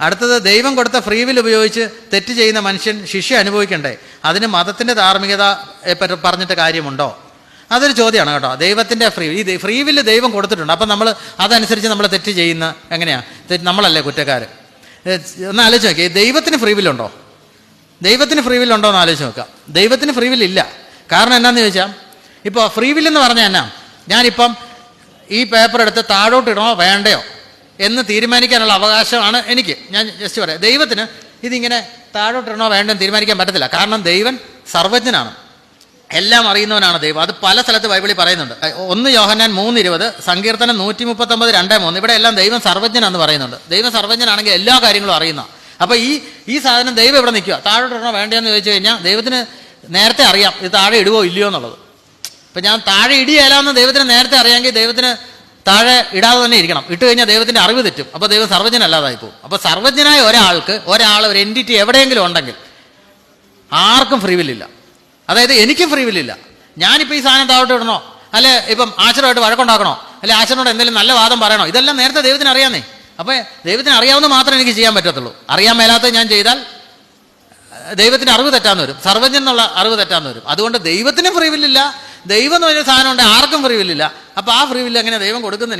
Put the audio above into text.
അടുത്തത് ദൈവം കൊടുത്ത ഫ്രീ വിൽ ഉപയോഗിച്ച് തെറ്റ് ചെയ്യുന്ന മനുഷ്യൻ ശിക്ഷ അനുഭവിക്കണ്ടേ? അതിന് മതത്തിന്റെ ധാർമ്മികത പറഞ്ഞിട്ട് കാര്യമുണ്ടോ? അതൊരു ചോദ്യമാണ് കേട്ടോ. ദൈവത്തിന്റെ ഫ്രീ ഈ ഫ്രീ വില്ല് ദൈവം കൊടുത്തിട്ടുണ്ട്. അപ്പം നമ്മൾ അതനുസരിച്ച് നമ്മൾ തെറ്റ് ചെയ്യുന്ന എങ്ങനെയാണ് നമ്മളല്ലേ കുറ്റക്കാർ ഒന്ന് ആലോചിച്ച് നോക്കിയേ. ദൈവത്തിന് ഫ്രീ വില്ലുണ്ടോ ദൈവത്തിന് ഫ്രീ വില്ലുണ്ടോ എന്ന് ആലോചിച്ച് നോക്കാം ദൈവത്തിന് ഫ്രീ വില്ലില്ല കാരണം എന്നാന്ന് ചോദിച്ചാൽ ഇപ്പോൾ ഫ്രീ വില്ലെന്ന് പറഞ്ഞാൽ എന്നാ? ഞാനിപ്പം ഈ പേപ്പർ എടുത്ത് താഴോട്ട് ഇടണോ വേണ്ടയോ? എന്ന് തീരുമാനിക്കാനുള്ള അവകാശമാണ് എനിക്ക്. ഞാൻ ജസ്റ്റ് പറയാം. ദൈവത്തിന് ഇതിങ്ങനെ താഴോട്ടിടണോ വേണ്ടെന്ന് തീരുമാനിക്കാൻ പറ്റത്തില്ല. കാരണം ദൈവൻ സർവജ്ഞനാണ്. എല്ലാം അറിയുന്നവനാണ് ദൈവം. അത് പല സ്ഥലത്ത് ബൈബിളിൽ പറയുന്നുണ്ട്. ഒന്ന് യോഹന്നാൻ മൂന്ന് ഇരുപത് സങ്കീർത്തനം നൂറ്റി മുപ്പത്തൊമ്പത് രണ്ട് മൂന്ന്. ഇവിടെ എല്ലാം ദൈവം സർവജ്ഞനാന്ന് പറയുന്നുണ്ട്. ദൈവം സർവജ്ഞനാണെങ്കിൽ എല്ലാ കാര്യങ്ങളും അറിയുന്ന. അപ്പോൾ ഈ ഈ സാധനം ദൈവം ഇവിടെ നിൽക്കുക. താഴോട്ടിടണോ വേണ്ടെന്ന് ചോദിച്ചു കഴിഞ്ഞാൽ ദൈവത്തിന് നേരത്തെ അറിയാം. ഇത് താഴെ ഇടുവോ ഇല്ലയോ എന്നുള്ളത്. ഇപ്പം ഞാൻ താഴെ ഇടിയേലാന്ന് ദൈവത്തിന് നേരത്തെ അറിയാമെങ്കിൽ ദൈവത്തിന് താഴെ ഇടാതെ തന്നെ ഇരിക്കണം. ഇട്ട് കഴിഞ്ഞാൽ ദൈവത്തിന്റെ അറിവ് തെറ്റും. അപ്പോൾ ദൈവം സർവജ്ഞനല്ലാതായി പോകും. അപ്പോൾ സർവജ്ഞനായ ഒരാൾക്ക് ഒരാൾ ഒരു എന്റിറ്റി എവിടെയെങ്കിലും ഉണ്ടെങ്കിൽ ആർക്കും ഫ്രീ വില്ലില്ല അതായത് എനിക്കും ഫ്രീ വില്ലില്ല ഞാനിപ്പോൾ ഈ സാധനം താഴോട്ട് ഇടണോ? അല്ലെ ഇപ്പം ആശ്രമായിട്ട് വഴക്കുണ്ടാക്കണോ? അല്ലെ ആശ്രനോട് എന്തെങ്കിലും നല്ല വാദം പറയണോ? ഇതെല്ലാം നേരത്തെ ദൈവത്തിന് അറിയാന്നേ. അപ്പോൾ ദൈവത്തിന് അറിയാവുന്ന മാത്രമേ എനിക്ക് ചെയ്യാൻ പറ്റത്തുള്ളൂ. അറിയാൻ മേലാത്ത ഞാൻ ചെയ്താൽ ദൈവത്തിന് അറിവ് തെറ്റാന്ന് വരും. സർവജ്ഞൻ എന്നുള്ള അറിവ് തെറ്റാന്ന് വരും. അതുകൊണ്ട് ദൈവത്തിനും ഫ്രീ വില്ലില്ല ദൈവം എന്ന് പറഞ്ഞ സാധനം ഉണ്ട് ആർക്കും ഫ്രീ വില്ലില്ല അപ്പോൾ ആ ഫ്രീ വില്ല് എങ്ങനെ ദൈവം കൊടുക്കുന്ന എനിക്ക്